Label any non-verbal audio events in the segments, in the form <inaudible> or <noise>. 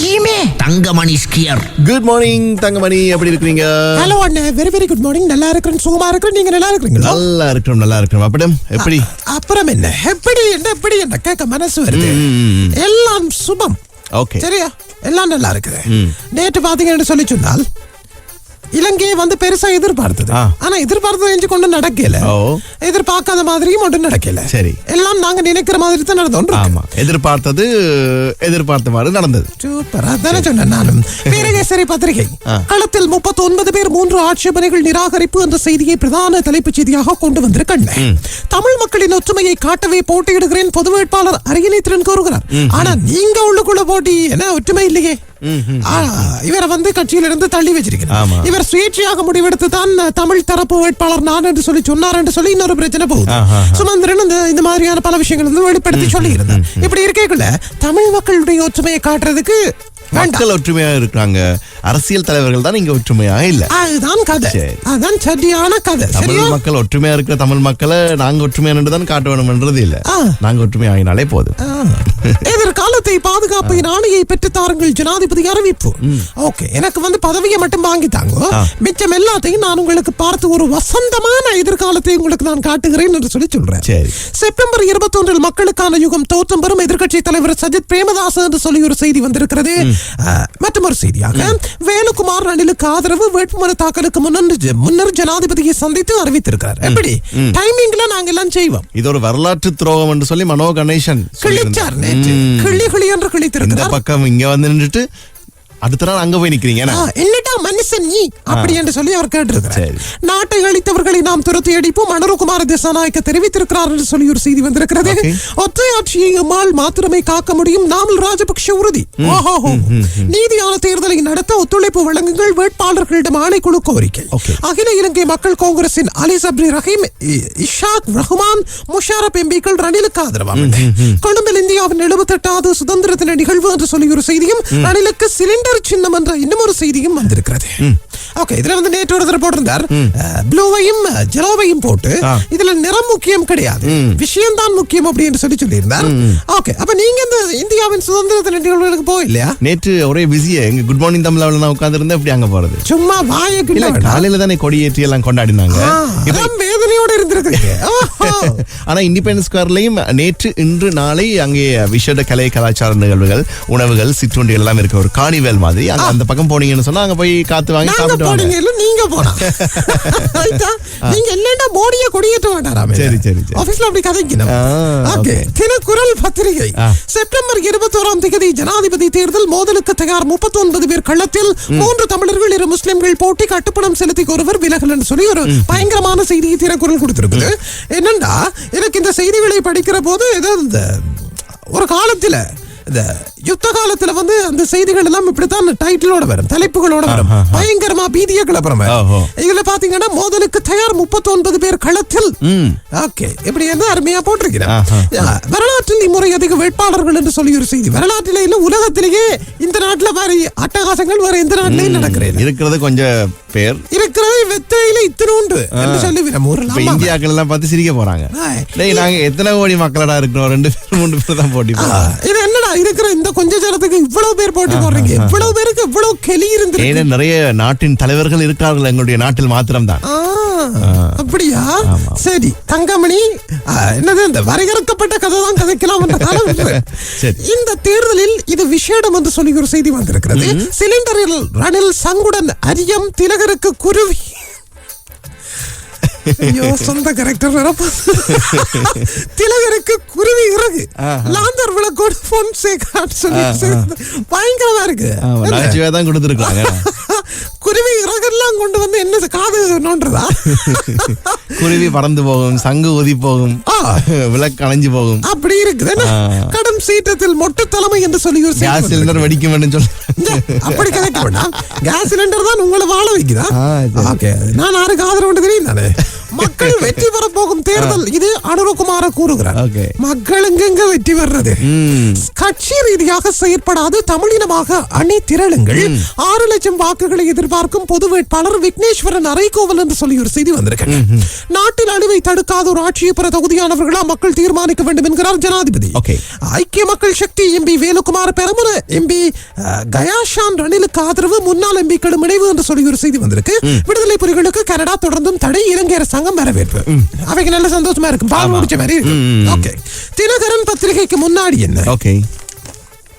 தெரியுமே. Thangamani skier. Good morning Thangamani. எப்படி இருக்கிறீங்க? ஹலோ அண்ணே. வெரி வெரி குட் மார்னிங் நல்லா இருக்கிறேன். சுகமா இருக்கிறேன். நீங்க நல்லா இருக்கிறீங்களா? நல்லா இருக்கிறோம் நல்லா இருக்கிறோம். அப்படியும் எப்படி? அப்புறம் என்ன? எப்படி என்ன எப்படி? என்ன கேட்க மனசு வருது. எல்லாம் சுபம் ஓகே சரியா? எல்லாம் நல்லா இருக்குது. நேற்று பாத்தீங்கன்னு சொல்லி சொன்னால் இலங்கையை வந்து பெருசா எதிர்பார்த்தது. ஆனா எதிர்பார்த்தது எஞ்சி கொண்டு நடக்கல. எதிர்பார்க்காத மாதிரியும் ஒன்றும் நடக்கல. சரி. எல்லாம் நாங்க நினைக்கிற மாதிரி தான் நடந்தோம் ஆமா. எதிர்பார்த்தது எதிர்பார்த்த மாதிரி நடந்தது. சூப்பர் அதானே சொன்னேன் நானும். <laughs> வீரகேசரி பத்திரிகை. களத்தில் முப்பத்தி ஒன்பது பேர் மூன்று ஆட்சேபனைகள் நிராகரிப்பு என்ற செய்தியை பிரதான தலைப்புச் செய்தியாக கொண்டு வந்திருக்கேன் தமிழ் மக்களின் ஒற்றுமையை காட்டவே போட்டியிடுகிறேன் பொது வேட்பாளர் அரியணைத்திறன் கூறுகிறார் ஆனா நீங்க உள்ளுக்குள்ள போட்டி என்ன ஒற்றுமை இல்லையே? இவரை வந்து கட்சியிலிருந்து தள்ளி வச்சிருக்கிறார். இவர் சுயேட்சையாக முடிவெடுத்து தான் தமிழ் தரப்பு வேட்பாளர் நான் என்று சொல்லி சொன்னார் என்று சொல்லி இன்னொரு பிரச்சனை போகுது. சுமந்திரன் இந்த மாதிரியான பல விஷயங்கள் வந்து வெளிப்படுத்தி சொல்லி இருந்தார் இப்படி இருக்கக்குள்ள தமிழ் மக்களுடைய ஒற்றுமையை காட்டுறதுக்கு மக்கள் ஒற்றுமையா இருக்காங்க. அரசியல் தலைவர்கள் தான் இங்க ஒற்றுமையா இல்ல. அதுதான் கதை. சரி. அதுதான் சரியான கதை. தமிழ் மக்கள் ஒற்றுமையா இருக்கிற தமிழ் மக்களை நாங்க ஒற்றுமையா தான் காட்ட வேணும்ன்றது இல்ல. நாங்க ஒற்றுமை ஆகினாலே போதும். எதிர்காலத்தை பாதுகாப்பின் ஆணையை பெற்று தாருங்கள் ஜனாதிபதி அறிவிப்பு. ஓகே எனக்கு வந்து பதவியை மட்டும் வாங்கி தாங்க. மிச்சம் எல்லாத்தையும் நான் உங்களுக்கு பார்த்து ஒரு வசந்தமான எதிர்காலத்தை உங்களுக்கு நான் காட்டுகிறேன் என்று சொல்லி சொல்றேன். செப்டம்பர் இருபத்தொன்றில் மக்களுக்கான யுகம் தோற்றம் பெறும் எதிர்க்கட்சி தலைவர் சஜித் பிரேமதாஸ் என்று சொல்லி ஒரு செய்தி வந்திருக்கிறது. மற்றும் ஒரு செய்தியாக வேலுக்குமார் ரணிலுக்கு ஆதரவு வேட்புமனு தாக்கலுக்கு முன்னர் முன்னர் ஜனாதிபதியை சந்தித்து அறிவித்திருக்கிறார். எப்படி? டைமிங்ல நாங்க எல்லாம் செய்வோம். இது ஒரு வரலாற்று துரோகம் என்று சொல்லி மனோ கணேசன் கிழிச்சார். கிளி கிளி என்று கிழித்திருக்கிறார். பக்கம் இங்க வந்து நின்றுட்டு அடுத்த நாள் அங்க போய் நிக்கிறீங்க மனுஷன் நீ. அப்படி என்று சொல்லி அவர் கேட்டிருக்கிறார். நாட்டை அழித்தவர்களை நாம் துரத்தி அடிப்போம். அனுருகுமார திசாநாயக்க தெரிவித்திருக்கிறார் என்று சொல்லி ஒரு செய்தி வந்திருக்கிறது. ஒற்றையாட்சியை எம்மால் மாத்திரமே காக்க முடியும். நாமல் ராஜபக்ஷ உறுதி. நீதியான தேர்தலை நடத்த ஒத்துழைப்பு வழங்குங்கள். வேட்பாளர்களிடம் ஆணைக்குழு கோரிக்கை. அகில இலங்கை மக்கள் காங்கிரசின் அலி சப்ரி ரஹீம் இஷாக் ரஹ்மான் முஷாரப் எம்பிக்கள் ரணிலுக்கு ஆதரவாக கொழும்பில் இந்தியாவின் எழுபத்தெட்டாவது சுதந்திர தின நிகழ்வு என்று சொல்லி ஒரு செய்தியும் ரணிலுக்கு சிலிண்டர் சின்னம் என்ற இன்னும் ஒரு செய்தியும் வந்திருக்கிறது. ஓகே இதுல வந்து நேற்று ஒருத்தர் போட்டிருந்தார். ப்ளூவையும் ஜெலோவையும் போட்டு. இதுல நிறம் முக்கியம் கிடையாது. விஷயம் தான் முக்கியம் அப்படின்னு சொல்லி சொல்லியிருந்தார். ஓகே அப்ப நீங்க இந்த இந்தியாவின் சுதந்திர நிகழ்வுகளுக்கு போகலையா? நேற்று ஒரே பிஸியா எங்க குட் மார்னிங் தமிழ்ல நான் உட்கார்ந்து எப்படி அங்க போறது? சும்மா வாய. காலையில தானே கொடியேற்றி எல்லாம் கொண்டாடினாங்க. வேதனையோட இருந்திருக்கிறீங்க. ஓஹோ. <laughs> ஆனா இண்டிபெண்டன்ஸ் ஸ்கொயர்லயும் நேற்று இன்று நாளை அங்கே விஷட கலை கலாச்சார நிகழ்வுகள் உணவுகள் சிற்றுண்டிகள் எல்லாம் இருக்க ஒரு காணிவேல் மாதிரி. அங்க அந்த பக்கம் போனீங்கன்னு சொன்னா அங்க போய் காத்து வாங்கி சாப்பிட்டு போனீங்க வாங்க. இல்ல நீங்க போனா? <laughs> நீங்க இல்லன்னா மோடிய கொடியேற்ற வேண்டாராமே சரி, சரி. ஆபீஸ்ல அப்படி கதைக்கணும். ஓகே. தினக்குரல் பத்திரிகை. செப்டம்பர் இருபத்தோராம் தேதி ஜனாதிபதி தேர்தல் மோதலுக்கு தயார் முப்பத்தி ஒன்பது பேர் களத்தில் மூன்று தமிழர்கள் இரு முஸ்லிம்கள் போட்டி கட்டுப்பணம் செலுத்தி ஒருவர் விலகல் சொல்லி ஒரு பயங்கரமான செய்தியை தினக்குரல் கொடுத்திருக்குது. என்னண்டா? எனக்கு இந்த செய்திகளை படிக்கிற போது ஏதோ இந்த ஒரு காலத்துல இந்த யுத்த காலத்துல வந்து அந்த செய்திகள் எல்லாம் இப்படித்தான் டைட்டிலோட வரும் தலைப்புகளோட வரும். பயங்கரமா பீதிய கிளப்புறமே. இதுல பாத்தீங்கன்னா மோதலுக்கு தயார் முப்பத்தி ஒன்பது பேர் களத்தில். ஓகே. இப்படி வந்து அருமையா போட்டிருக்கிறேன் வரலாற்றில் இம்முறை அதிக வேட்பாளர்கள் என்று சொல்லி ஒரு செய்தி. வரலாற்றிலே இல்ல உலகத்திலேயே இந்த நாட்டுல வேற அட்டகாசங்கள் வேற எந்த நாட்டிலையும் நடக்கிறேன் இருக்கிறது கொஞ்சம் பேர். இருக்கிறது வெத்தையில இத்தனோண்டு சொல்லி. இந்தியாக்கள் எல்லாம் பார்த்து சிரிக்க போறாங்க. நாங்க எத்தனை கோடி மக்களடா இருக்கிறோம்? ரெண்டு பேர் மூணு பேர் தான் போட்டி. இது இருக்கிற இந்த கொஞ்ச ஜனத்துக்கு இவ்வளவு பேர் போட்டி போடுறீங்க. இவ்வளவு பேருக்கு இவ்வளவு கெளி இருந்து ஏன்னா நிறைய நாட்டின் தலைவர்கள் இருக்கிறார்கள் எங்களுடைய நாட்டில் மாத்திரம்தான். அப்படியா? சரி தங்கமணி என்னது இந்த வரையறுக்கப்பட்ட கதை தான் கதைக்கலாம். <laughs> இந்த தேர்தலில் இது விஷேடம் என்று சொல்லி ஒரு செய்தி வந்திருக்கிறது. சிலிண்டரில் ரணில் சங்குடன் அரியம் திலகருக்கு குருவி. ஐயோ சொந்த கரெக்டர் திலகருக்கு குருவி இறகு. லாந்தர் விளக்கோடு பொன் சேகான்னு சொல்லி பயங்கரமா இருக்கு? நகைச்சுவையா தான் கொடுத்துருக்காங்க குருவி இறகெல்லாம் கொண்டு வந்து என்ன காது நோன்றதா குருவி பறந்து போகும் சங்கு ஊதி போகும். விளக்கு அணைஞ்சு போகும் அப்படி இருக்குது. கடும் சீற்றத்தில் மொட்டு தலைமை என்று சொல்லி ஒரு கேஸ். சிலிண்டர் வெடிக்கும் என்று சொல்லி அப்படி கதைக்க வேண்டாம் கேஸ் சிலிண்டர் தான் உங்களை வாழ வைக்குதா. ஓகே நான் யாருக்கு ஆதரவு தெரியும் தானே மக்கள் வெற்றி பெற போகும் தேர்தல் இது அனுரகுமார கூறுகிறார். Okay. மக்கள் எங்கெங்க வெற்றி பெறது. கட்சி ரீதியாக செயற்படாது தமிழினமாக அணி திரளுங்கள். ஆறு லட்சம் வாக்குகளை எதிர்பார்க்கும் பொது வேட்பாளர் விக்னேஸ்வரன் அரைக்கோவல் என்று சொல்லி ஒரு செய்தி வந்திருக்கு நாட்டில் அழிவை தடுக்காத ஒரு ஆட்சியை பெற தகுதியானவர்களா மக்கள் தீர்மானிக்க வேண்டும் என்கிறார் ஜனாதிபதி. ஐக்கிய மக்கள் சக்தி எம்பி வேலுக்குமார் பெரமுன எம்பி கயாஷான் ரணிலுக்கு ஆதரவு முன்னாள் எம்பிக்களும் இணைவு என்று சொல்லி ஒரு செய்தி வந்திருக்கு. விடுதலை புலிகளுக்கு கனடா தொடர்ந்தும் தடை இலங்கை அரசாங்கம் வரவேற்பு. அவைக்கு நல்ல சந்தோஷமா இருக்கும் பால் முடிச்ச மாதிரி ஓகே. தினகரன் பத்திரிகைக்கு முன்னாடி என்ன? ஓகே.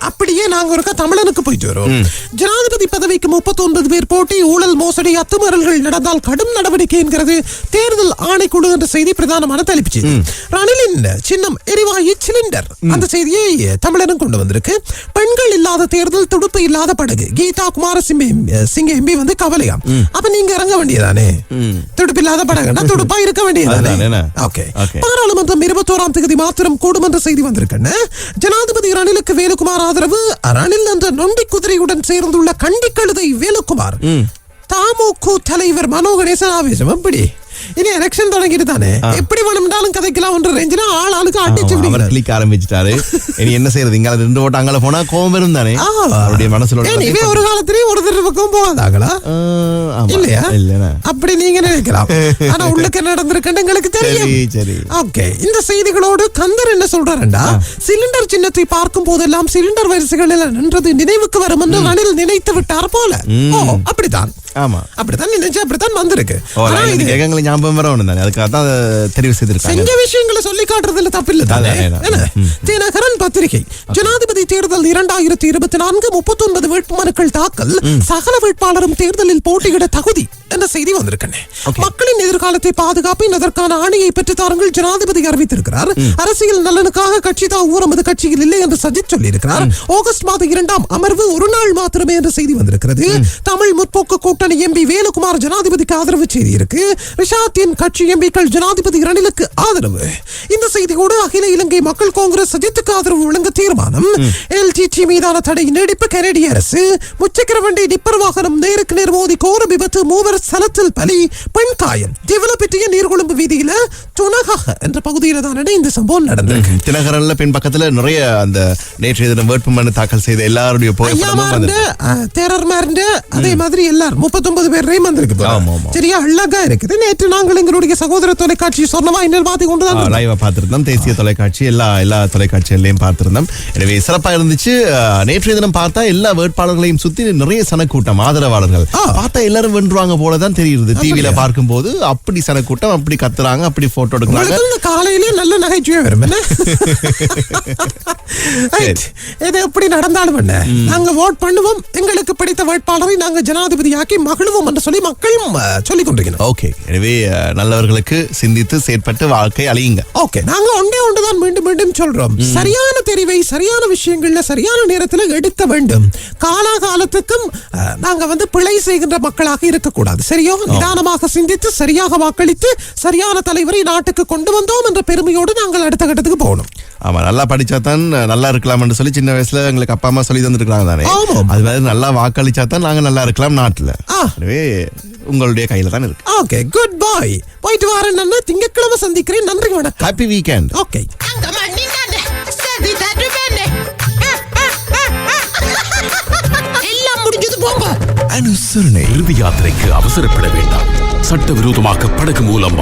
அப்படியே நாங்க ஒருக்கா தமிழனுக்கு போயிட்டு வரோம். ஜனாதிபதி பதவிக்கு 39 பேர் போட்டி ஊழல் மோசடி அத்துமீறல்கள் நடந்தால் கடும் நடவடிக்கை என்கிறது தேர்தல் ஆணைக்குழு என்ற செய்தி பிரதானமான தலைப்புச் செய்தி ரணிலின் சின்னம் எரிவாயு சிலிண்டர். அந்த செய்தியை தமிழனும் கொண்டு வந்திருக்கு. பெண்கள் இல்லாத தேர்தல் துடுப்பு இல்லாத படகு. கீதா குமார சிங்க எம்பி வந்து கவலையாம் அப்ப நீங்க இறங்க வேண்டியதானே? துடுப்பு இல்லாத படகுனா <laughs> துடுப்பா இருக்க வேண்டியதானே? ஓகே. பாராளுமன்றம் இருபத்தோராம் தேதி மாத்திரம் கூடும் என்ற செய்தி வந்திருக்குன்னு. ஜனாதிபதி ரணிலுக்கு வேலுக்குமார் ஆதரவு. ரணில் என்ற நொண்டி குதிரையுடன் சேர்ந்துள்ள கண்டி கழுதை வேலுக்குமார் தாமுகு தலைவர் மனோ கணேசன் ஆவேசம். எப்படி? இனி எலெக்ஷன் தொடங்கிட்டு தானே? எப்படி வேணும்னாலும் கதைக்கலாம் என்ற ரேஞ்சில ஆள் ஆளுக்கு அடிச்சு அவர். கிளிக் ஆரம்பிச்சிட்டாரு. இனி என்ன செய்யறது? இங்க ரெண்டு ஓட்டு அங்கால போனா கோபம் வரும் தானே. அவருடைய மனசுல இவன் ஒரு காலத்திலேயே ஒரு தடவை பக்கம் போகாதாங்களா? இல்லையா? அப்படி நீங்க நினைக்கலாம். ஆனா உள்ளுக்கு நடந்திருக்குன்னு எங்களுக்கு தெரியும். ஓகே. இந்த செய்திகளோடு கந்தர் என்ன சொல்றாருண்டா சிலிண்டர் சின்னத்தை பார்க்கும் போதெல்லாம் சிலிண்டர் வரிசைகளில் நின்றது நினைவுக்கு வரும் என்று ரணில் நினைத்து விட்டார் போல. ஓ அப்படித்தான். ஆமா. அப்படித்தான் நினைச்சு அப்படித்தான் வந்திருக்கு. ஞாபகம் வர ஒண்ணு தானே? அதுக்காக தான் தெரிவு செய்திருக்காங்க. செஞ்ச விஷயங்களை சொல்லி காட்டுறதுல தப்பில்லை தானே? தினகரன் பத்திரிகை. ஜனாதிபதி தேர்தல் இரண்டாயிரத்தி இருபத்தி நான்கு முப்பத்தி ஒன்பது வேட்புமனுக்கள் தாக்கல். சகல வேட்பாளரும் தேர்தலில் போட்டியிட தகுதி என்ற செய்தி வந்திருக்கேன் மக்களின் எதிர்காலத்தை பாதுகாப்பின் அதற்கான ஆணையை பெற்று தாருங்கள் ஜனாதிபதி அறிவித்திருக்கிறார். அரசியல் நலனுக்காக கட்சி தான் ஊரமது கட்சியில் இல்லை என்று சஜித் சொல்லியிருக்கிறார். ஆகஸ்ட் மாத இரண்டாம் அமர்வு ஒரு நாள் மாத்திரமே என்ற செய்தி வந்திருக்கிறது. தமிழ் முற்போக்கு கூட்டணி எம்பி வேலுக்குமார் ஜனாதிபதிக்கு ஆதரவு செய்தி இருக்கு ரிஷாத்தின் கட்சி எம்பிக்கள் ஜனாதிபதி ரணிலுக்கு ஆதரவு. இந்த செய்தியோடு அகில இலங்கை மக்கள் காங்கிரஸ் சஜித்துக்கு ஆதரவு வழங்க தீர்மானம். எல்டிடி மீதான தடை நீடிப்பு கனடிய அரசு. முச்சக்கர வண்டி டிப்பர் வாகனம் நேருக்கு நேர் மோதி கோர விபத்து மூவர் சலத்தில் பலி பெண் காயம் திவலப்பிட்டிய நீர்கொழும்பு வீதியில துணகாக என்ற பகுதியில தான் இந்த சம்பவம் நடந்திருக்கு. தினகரன்ல பின் பக்கத்துல நிறைய அந்த நேற்றைய தினம் வேட்புமனு தாக்கல் செய்த எல்லாருடைய அதே மாதிரி எல்லாரும் முப்பத்தொன்பது பேரையும் வந்திருக்கு. சரியா அழகா இருக்குது. நேற்று நாங்கள் எங்களுடைய சகோதர தொலைக்காட்சி சொன்னமா இன்னும் பார்த்து கொண்டு. லைவா பார்த்திருந்தோம். தேசிய தொலைக்காட்சி எல்லா எல்லா தொலைக்காட்சிகளையும் பார்த்திருந்தோம். எனவே சிறப்பா இருந்துச்சு. நேற்றைய தினம் பார்த்தா எல்லா வேட்பாளர்களையும் சுத்தி நிறைய சனக்கூட்டம் ஆதரவாளர்கள். பார்த்தா எல்லாரும் வென்றுவாங்க போலதான் தெரியுது டிவில அப்படியா? பார்க்கும்போது. அப்படி சனக்கூட்டம் அப்படி கத்துறாங்க அப்படி போட்டோ எடுக்கிறாங்க. உங்களுக்கு இந்த காலையிலே நல்ல நகைச்சுவை வரும். <laughs> <laughs> இது எப்படி நடந்தாலும் என்ன? நாங்க ஓட் பண்ணுவோம். எங்களுக்கு பிடித்த வேட்பாளரை நாங்க ஜனாதிபதியாக்கி மகிழ்வோம் என்று சொல்லி மக்களும் சொல்லிக் கொண்டிருக்கிறோம். ஓகே எனவே அஹ், நல்லவர்களுக்கு சிந்தித்து செயற்பட்டு வாழ்க்கை அழியுங்க. ஓகே நாங்க ஒன்றே ஒன்றுதான் மீண்டும் மீண்டும் சொல்றோம். சரியான தெரிவை சரியான விஷயங்கள்ல சரியான நேரத்துல எடுக்க வேண்டும். காலாகாலத்துக்கும் நாங்க வந்து பிழை செய்கின்ற மக்களாக இருக்கக்கூடாது. சரியோ? நிதானமாக சிந்தித்து சரியாக வாக்களித்து சரியான தலைவரை நாட்டுக்கு கொண்டு வந்தோம் என்ற பெருமையோடு நாங்கள் அடுத்த கட்டத்துக்கு போகணும். ஆமா நல்லா படிச்சா தான் நல்லா இருக்கலாம்னு சொல்லி சின்ன வயசுல எங்களுக்கு அப்பா அம்மா சொல்லி தந்துருக்காங்க தானே? ஆமாம். அது மாதிரி நல்லா வாக்களிச்சா தான் நாங்க நல்லா இருக்கலாம் நாட்டுல. எனவே உங்களுடைய கையில தான் இருக்கு. ஓகே குட் பாய் போயிட்டு வரேன் நான் திங்கட்கிழமை சந்திக்கிறேன். நன்றி வணக்கம் ஹாப்பி வீக்கெண்ட் ஓகே. எல்லாம் முடிஞ்சது போங்க அனுசரணை. இறுதி யாத்திரைக்கு அவசரப்பட வேண்டாம். சட்டவிரோதமாக படகு மூலம்